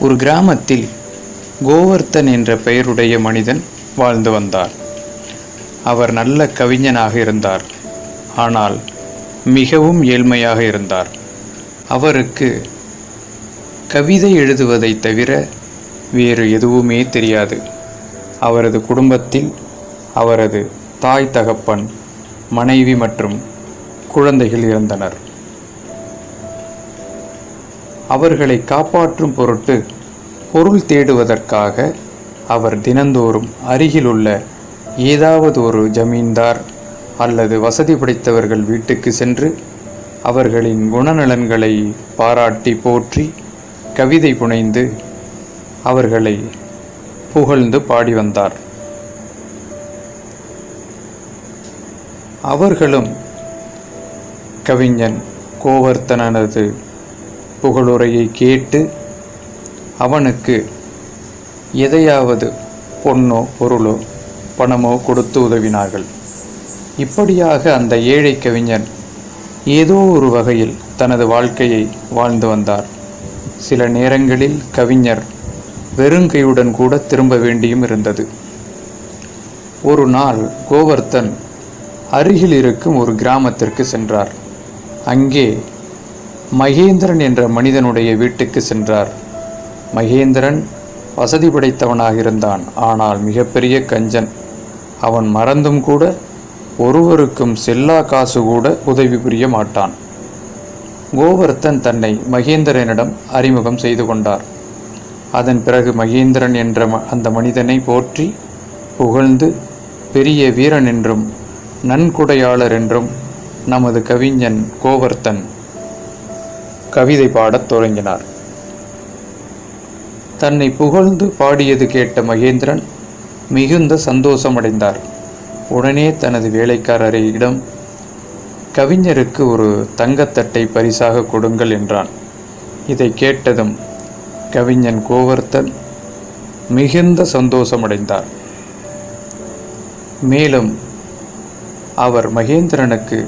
ஒரு கிராமத்தில் கோவர்த்தன் என்ற பெயருடைய மனிதன் வாழ்ந்து வந்தார். அவர் நல்ல கவிஞனாக இருந்தார். ஆனால் மிகவும் ஏழ்மையாக இருந்தார். அவருக்கு கவிதை எழுதுவதைத் தவிர வேறு எதுவுமே தெரியாது. அவரது குடும்பத்தில் அவரது தாய் தகப்பன் மனைவி மற்றும் குழந்தைகள் இருந்தனர். அவர்களை காப்பாற்றும் பொருட்டு பொருள் தேடுவதற்காக அவர் தினந்தோறும் அருகிலுள்ள ஏதாவது ஒரு ஜமீன்தார் அல்லது வசதி படைத்தவர்கள் வீட்டுக்கு சென்று அவர்களின் குணநலன்களை பாராட்டி போற்றி கவிதை புனைந்து அவர்களை புகழ்ந்து பாடி வந்தார். அவர்களும் கவிஞன் கோவர்த்தனது புகழுரையை கேட்டு அவனுக்கு எதையாவது பொன்னோ பொருளோ பணமோ கொடுத்து உதவினார்கள். இப்படியாக அந்த ஏழை கவிஞன் ஏதோ ஒரு வகையில் தனது வாழ்க்கையை வாழ்ந்து வந்தார். சில நேரங்களில் கவிஞர் வெறுங்கையுடன் கூட திரும்ப வேண்டியும் இருந்தது. ஒரு நாள் கோவர்த்தன் அருகில் இருக்கும் ஒரு கிராமத்திற்கு சென்றார். அங்கே மகேந்திரன் என்ற மனிதனுடைய வீட்டுக்கு சென்றார். மகேந்திரன் வசதி படைத்தவனாக இருந்தான் ஆனால் மிகப்பெரிய கஞ்சன். அவன் மறந்தும் கூட ஒருவருக்கும் செல்லா காசு கூட உதவி புரிய மாட்டான். கோவர்த்தன் தன்னை மகேந்திரனிடம் அறிமுகம் செய்து கொண்டார். அதன் பிறகு மகேந்திரன் என்ற ம- அந்த மனிதனை போற்றி புகழ்ந்து பெரிய வீரன் என்றும் நன்கொடையாளர் என்றும் நமது கவிஞன் கோவர்த்தன் கவிதை பாடத் தொடங்கினார். தன்னை புகழ்ந்து பாடியது கேட்ட மகேந்திரன் மிகுந்த சந்தோஷமடைந்தார். உடனே தனது வேலைக்காரரிடம் கவிஞருக்கு ஒரு தங்கத்தட்டை பரிசாக கொடுங்கள் என்றான். இதை கேட்டதும் கவிஞன் கோவர்த்தன் மிகுந்த சந்தோஷமடைந்தார். மேலும் அவர் மகேந்திரனுக்கு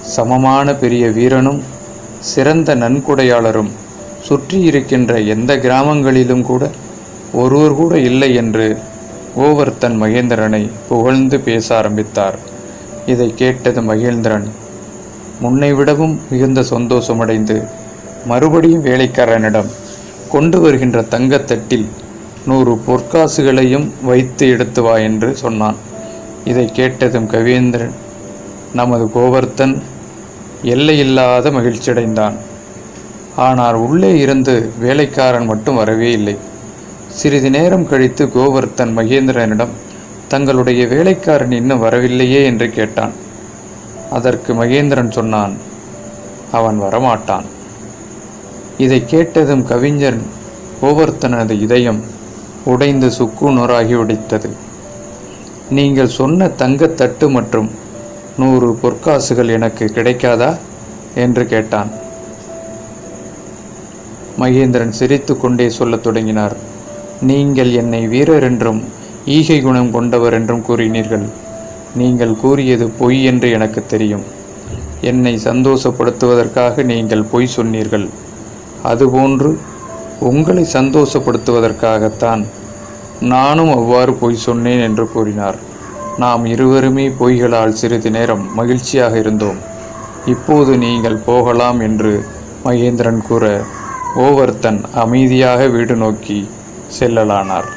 சமமான பெரிய வீரனும் சிறந்த நன்கொடையாளரும் சுற்றி இருக்கின்ற எந்த கிராமங்களிலும் கூட ஒருவர் கூட இல்லை என்று கோவர்த்தன் மகேந்திரனை புகழ்ந்து பேச ஆரம்பித்தார். இதை கேட்டது மகேந்திரன் முன்னை விடவும் மிகுந்த சந்தோஷமடைந்து மறுபடியும் வேலைக்காரனிடம் கொண்டு வருகின்ற தங்கத்தட்டில் நூறு பொற்காசுகளையும் வைத்து எடுத்து வா என்று சொன்னான். இதை கேட்டதும் கவேந்திரன் நமது கோவர்த்தன் எல்லையில்லாத மகிழ்ச்சியடைந்தான். ஆனால் உள்ளே இருந்து வேலைக்காரன் மட்டும் வரவே இல்லை. சிறிது நேரம் கழித்து கோவர்த்தன் மகேந்திரனிடம் தங்களுடைய வேலைக்காரன் இன்னும் வரவில்லையே? என்று கேட்டான். அதற்கு மகேந்திரன் சொன்னான் அவன் வரமாட்டான். இதை கேட்டதும் கவிஞர் கோவர்த்தனது இதயம் உடைந்து சுக்கு நூறாகி உடைத்தது நீங்கள் சொன்ன தங்கத்தட்டு மற்றும் நூறு பொற்காசுகள் எனக்கு கிடைக்காதா? என்று கேட்டான். மகேந்திரன் சிரித்து கொண்டே சொல்லத் தொடங்கினார். நீங்கள் என்னை வீரர் என்றும் ஈகை குணம் கொண்டவர் என்றும் கூறினீர்கள். நீங்கள் கூறியது பொய் என்று எனக்கு தெரியும். என்னை சந்தோஷப்படுத்துவதற்காக நீங்கள் பொய் சொன்னீர்கள். அதுபோன்று உங்களை சந்தோஷப்படுத்துவதற்காகத்தான் நானும் அவ்வாறு பொய் சொன்னேன் என்று கூறினார். நாம் இருவருமே பொய்களால் சிறிது நேரம் மகிழ்ச்சியாக இருந்தோம். இப்போது நீங்கள் போகலாம் என்று மகேந்திரன் கூற கோவர்த்தன் அமைதியாக வீடு நோக்கி செல்லலானார்.